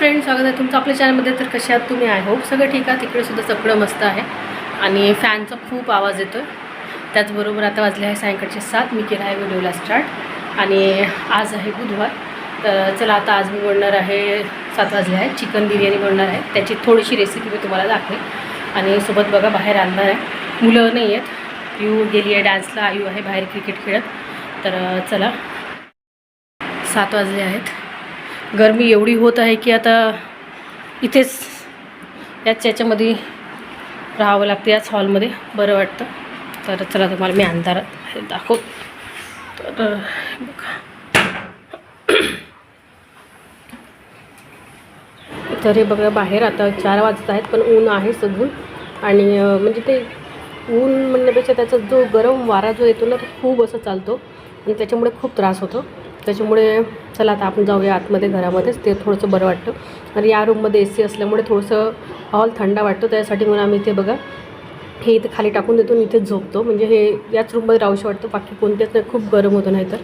Friend स्वागत आहे तुमचं आपल्या चॅनलमध्ये तर कशा आहात तुम्ही? आय होप सगळं ठीक आहे. तिकडेसुद्धा सगळं मस्त आहे. आणि फॅनचा खूप आवाज येतो आहे त्याचबरोबर आता वाजले आहे सायंकाळचे सात. मी केला आहे व्हिडिओला स्टार्ट आणि आज आहे बुधवार. तर चला आता आज मी बनणार आहे सात वाजले आहे. चिकन बिर्याणी बनणार आहे. त्याची थोडीशी रेसिपी मी तुम्हाला दाखवेल आणि सोबत बघा बाहेर आणणार आहे. मुलं नाही आहेत. यू गेली आहे डान्सला आयू आहे बाहेर क्रिकेट खेळत. तर चला सात वाजले आहेत. गरमी एवढी होत आहे की आता इथेच याच याच्यामध्ये राहावं लागतं याच हॉलमध्ये. बरं वाटतं. तर चला तुम्हाला मी अंधारात दाखव तर बघा. तर हे बघा बाहेर आता चार वाजत आहेत पण ऊन आहे सगळं. आणि म्हणजे ते ऊन म्हणण्यापेक्षा त्याचा जो गरम वारा जो येतो ना तो खूप असं चालतो. आणि त्याच्यामुळे खूप त्रास होतो. त्याच्यामुळे चला आता आपण जाऊया आतमध्ये घरामध्येच ते थोडंसं बरं वाटतं. आणि या रूममध्ये ए सी असल्यामुळे थोडंसं हॉल थंड वाटतो त्यासाठी म्हणून आम्ही इथे बघा हे इथे खाली टाकून देतो आणि इथेच झोपतो. म्हणजे हे याच रूममध्ये राहूशी वाटतं बाकी कोणत्याच नाही खूप गरम होतं नाही तर.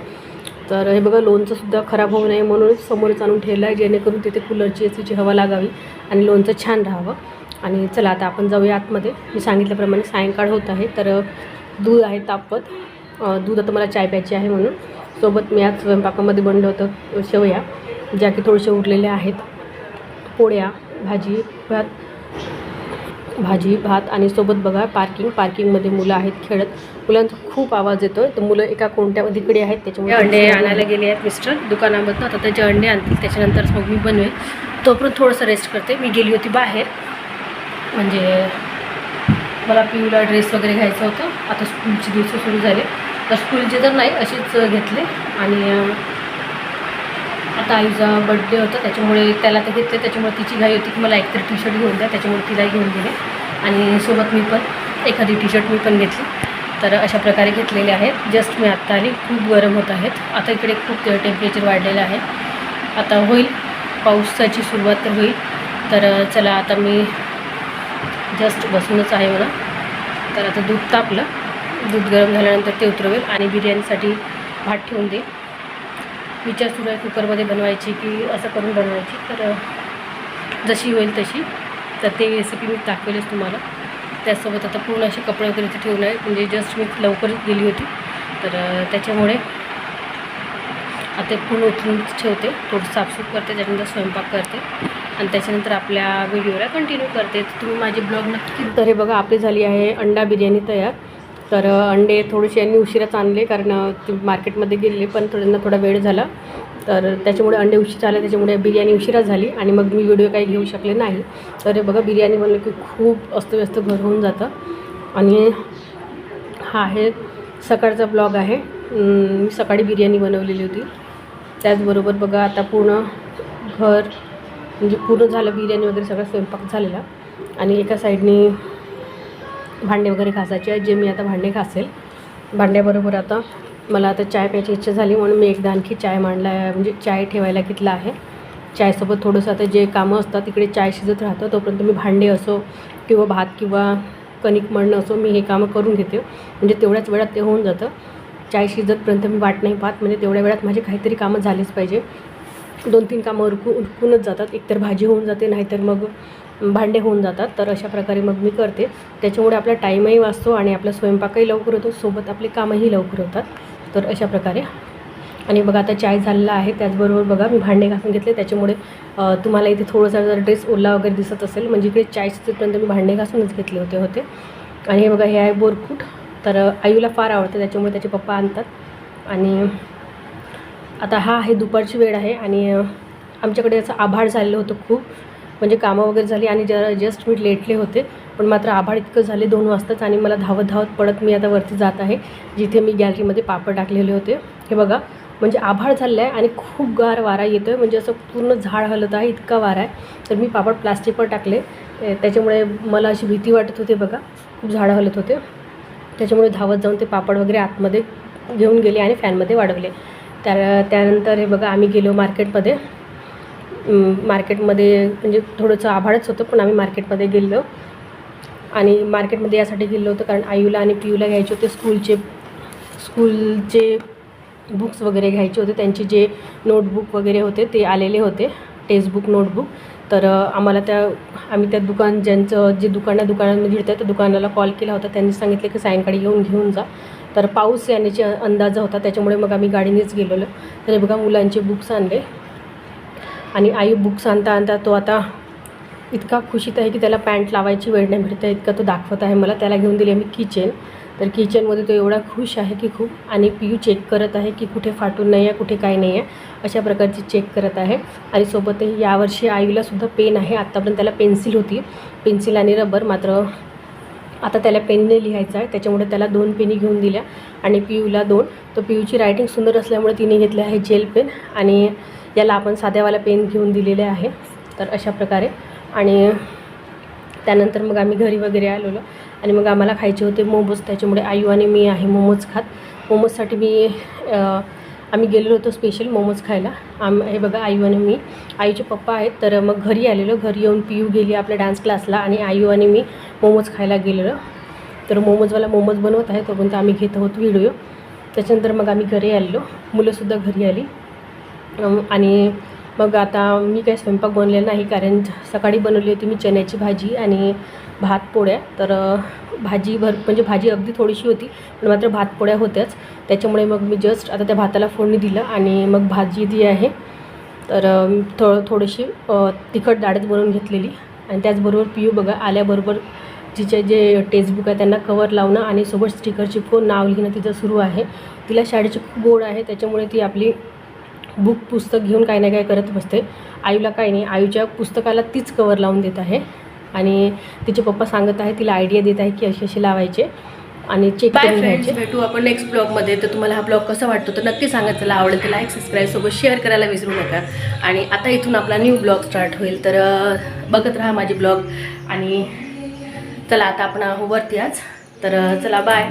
तर हे बघा लोणचंसुद्धा खराब होऊ नये म्हणूनच समोरच आणून ठेवलं आहे जेणेकरून तिथे कूलरची ए सीची हवा लागावी आणि लोणचं छान राहावं. आणि चला आता आपण जाऊया आतमध्ये. मी सांगितल्याप्रमाणे सायंकाळ होत आहे तर दूध आहे तापत. दूध आता मला चाय प्यायची आहे म्हणून. सोबत मी आज स्वयंपाकामध्ये बनलं होतं शेवया ज्या की थोडेसे उरलेल्या आहेत. पोळ्या भाजी भात भाजी भात आणि सोबत बघा पार्किंग पार्किंगमध्ये मुलं आहेत खेळत. मुलांचा खूप आवाज येतो तर मुलं एका कोणत्या तिकडे आहेत त्याच्यामुळे अंडे आणायला गेले आहेत मिस्टर दुकानामधनं. आता त्याचे अंडे आणतील त्याच्यानंतर मग मी बनवेल तोपर्यंत थोडंसं रेस्ट करते. मी गेली होती बाहेर. म्हणजे मला पिऊला ड्रेस वगैरे घ्यायचं होतं. आता स्कूलचे दिवस सुरू झाले. स्कूलचे तर नाही असेच घेतले. आणि आता आईचा बड्डे होता त्याच्यामुळे त्याला तर घेतले. त्याच्यामुळे तिची घाई होती की मला एकतरी टी शर्ट घेऊन द्या त्याच्यामुळे तिला घेऊन दिले आणि सोबत मी पण एखादी टी शर्ट मी पण घेतली. तर अशा प्रकारे घेतलेले आहेत. जस्ट मी आत्ता आली. खूप गरम होत आहेत. आता इकडे खूप टेम्परेचर वाढलेलं आहे. आता होईल. पावसाची सुरुवात तर होईल. तर चला आता मी जस्ट बसूनच आहे मला तर आता दूध तापलं. दूध गरम झाल्यानंतर ते उतरवेल आणि बिर्याणीसाठी भात ठेवून देईल विचार सुरू आहे कुकरमध्ये बनवायची की असं करून बनवायची. तर जशी होईल तशी. तर ते रेसिपी मी दाखवेलच तुम्हाला. त्यासोबत आता पूर्ण असे कपडे वगैरे इथे ठेवून आहे. म्हणजे जस्ट मी लवकरच गेली होती. तर त्याच्यामुळे आता पूर्ण उतरून ठेवते. थोडं साफसूफ करते त्याच्यानंतर स्वयंपाक करते. आणि त्याच्यानंतर आपल्या व्हिडिओला कंटिन्यू करते. तर तुम्ही माझे ब्लॉग नक्की तर हे बघा आपली झाली आहे अंडा बिर्याणी तयार. तर अंडे थोडेसे यांनी उशिराच आणले कारण ते मार्केटमध्ये गेले पण थोड्यांना थोडा वेळ झाला. तर त्याच्यामुळे अंडे उशीर झाले त्याच्यामुळे बिर्याणी उशिरा झाली आणि मग मी व्हिडिओ काही घेऊ शकले नाही. तर बघा बिर्याणी बनलं की खूप अस्तव्यस्त घर होऊन जातं. आणि हा आहे सकाळचा ब्लॉग आहे. मी सकाळी बिर्याणी बनवलेली होती. त्याचबरोबर बघा आता पूर्ण घर म्हणजे पूर्ण झालं बिर्याणी वगैरे सगळा स्वयंपाक झालेला. आणि एका साईडनी भांडे वगैरे घासायचे आहेत जे मी आता भांडे घासेल. भांड्याबरोबर आता मला आता चाय प्यायची इच्छा झाली म्हणून मी एकदा आणखी चाय मांडला आहे म्हणजे चाय ठेवायला घेतला आहे. चायसोबत थोडंसं आता जे कामं असतात तिकडे चाय शिजत राहतं तोपर्यंत मी भांडे असो किंवा भात किंवा कणिक मळणं असो मी हे कामं करून घेते. म्हणजे तेवढ्याच वेळात ते होऊन जातं. चाय शिजतपर्यंत मी वाट नाही पाहत म्हणजे तेवढ्या वेळात माझे काहीतरी कामं झालीच पाहिजे. दोन तीन कामं उरकू उरकूनच जातात. एकतर भाजी होऊन जाते नाहीतर मग भांडे होऊन जातात. तर अशा प्रकारे मग मी करते. त्याच्यामुळे आपला टाईमही वाचतो आणि आपला स्वयंपाकही लवकर होतो. सोबत आपले कामही लवकर होतात. तर अशा प्रकारे. आणि बघा आता चाय झालेला आहे. त्याचबरोबर बघा मी भांडे घासून घेतले. त्याच्यामुळे तुम्हाला इथे थोडंसं जर ड्रेस ओला वगैरे दिसत असेल म्हणजे इकडे चाय शिजेपर्यंत मी भांडे घासूनच घेतले होते होते. आणि हे बघा हे आहे बोरकूट. तर आईला फार आवडतं. त्याच्यामुळे त्याचे पप्पा आणतात. आणि आता हा आहे दुपारची वेळ आहे. आणि आमच्याकडे असं आभाळ झालेलं होतं खूप. म्हणजे कामं वगैरे झाली आणि जरा जस्ट मी लेटले होते. पण मात्र आभाळ इतकं झाले दोन वाजताच आणि मला धावत धावत पडत मी आता वरती जात आहे जिथे मी गॅलरीमध्ये पापड टाकलेले होते. हे बघा म्हणजे आभाळ झालेलं आहे आणि खूप गार वारा येतो आहे म्हणजे असं पूर्ण झाड हलत आहे इतका वारा आहे. तर मी पापड प्लास्टिकवर टाकले. त्याच्यामुळे मला अशी भीती वाटत होती बघा खूप झाडं हलत होते. त्याच्यामुळे धावत जाऊन ते पापड वगैरे आतमध्ये घेऊन गेले आणि फॅनमध्ये वाढवले. त्या त्यानंतर हे बघा आम्ही गेलो मार्केटमध्ये मार्केटमध्ये म्हणजे थोडंसं आभाळच होतं पण आम्ही मार्केटमध्ये गेलो. आणि मार्केटमध्ये यासाठी गेलो होतो कारण आयूला आणि पियूला घ्यायचे होते स्कूलचे स्कूलचे बुक्स वगैरे घ्यायचे होते. त्यांचे जे नोटबुक वगैरे होते ते आलेले होते. टेक्स्टबुक नोटबुक तर आम्हाला त्या आम्ही त्या दुकान ज्यांचं जे दुकान दुकानामध्ये मिळतं त्या दुकानाला कॉल केला होता. त्यांनी सांगितलं की सायंकाळी येऊन घेऊन जा. तर पाऊस येण्याची अंदाज होता त्याच्यामुळे मग आम्ही गाडीनेच गेलेलो. तर बघा मुलांचे बुक्स आणले. आणि आई बुक्स आणता आणता तो आता इतका खुशीत आहे की त्याला पॅन्ट लावायची वेळ नाही भेटत आहे. इतका तो दाखवत आहे. मला त्याला घेऊन दिली मी किचन तर किचनमध्ये तो एवढा खुश आहे की खूप आणि पियू चेक करत आहे की कुठे फाटून नाही आहे कुठे काय नाही आहे. अशा प्रकारची चेक करत आहे. आणि सोबतही यावर्षी आईलासुद्धा पेन आहे. आत्तापर्यंत त्याला पेन्सिल होती. पेन्सिल आणि रबर मात्र आता त्याला पेनने लिहायचं आहे. त्याच्यामुळे त्याला दोन पेनी घेऊन दिल्या. आणि पियूला दोन. तर पियूची रायटिंग सुंदर असल्यामुळे तिने घेतले आहे जेल पेन आणि याला आपण साध्यावाला पेन घेऊन दिलेले आहे. तर अशा प्रकारे. आणि त्यानंतर मग आम्ही घरी वगैरे आलेलो. आणि मग आम्हाला खायचे होते मोमोज. त्याच्यामुळे आयू आणि मी आहे मोमोज खात. मोमोजसाठी मी आम्ही गेलेलो होतो स्पेशल मोमोज खायला. आम हे बघा आयू आणि मी. आईचे पप्पा आहेत. तर मग घरी आलेलो. घरी येऊन पियू गेली आपल्या डान्स क्लासला आणि आयू आणि मी मोमोज खायला गेलेलो. तर मोमोजवाला मोमोज बनवत आहे. तोपर्यंत आम्ही घेत आहोत व्हिडिओ त्याच्यानंतर मग आम्ही घरी आलेलो. मुलंसुद्धा घरी आली. आणि मग आता मी काही स्वयंपाक बनलेला नाही कारण सकाळी बनवली होती मी चण्याची भाजी आणि भात पोळ्या. तर भाजी भर म्हणजे भाजी अगदी थोडीशी होती पण मात्र भात पोळ्या होत्याच. त्याच्यामुळे मग मी जस्ट आता त्या भाताला फोडणी दिलं आणि मग भाजी जी आहे. तर थो थोडीशी तिखट डाळच बनवून घेतलेली. आणि त्याचबरोबर पियू बघा आल्याबरोबर तिचे जे टेक्स्टबुक आहे त्यांना कवर लावणं आणि सोबत स्टिकर चिपकून नाव लिहिणं तिचं सुरू आहे. तिला शाळेची खूप गोड आहे त्याच्यामुळे ती आपली बुक पुस्तक घेऊन काही ना काही करत बसते. आईला काही नाही आईच्या पुस्तकाला तीच कवर लावून देत आहे. आणि तिचे पप्पा सांगत आहे तिला आयडिया देत आहे की असे असे लावायचे आणि चेक बाय करून फ्रेंड्स घ्यायचे. भेटू आपण नेक्स्ट ब्लॉगमध्ये तर तुम्हाला हा ब्लॉग कसा वाटतो तर नक्की सांगा. चला आवडेल तर लाईक सबस्क्राईब सोबत शेअर करायला विसरू नका. आणि आता इथून आपला न्यू ब्लॉग स्टार्ट होईल. तर बघत राहा माझे ब्लॉग आणि चला आता आपण आहो वरती आज. तर चला बाय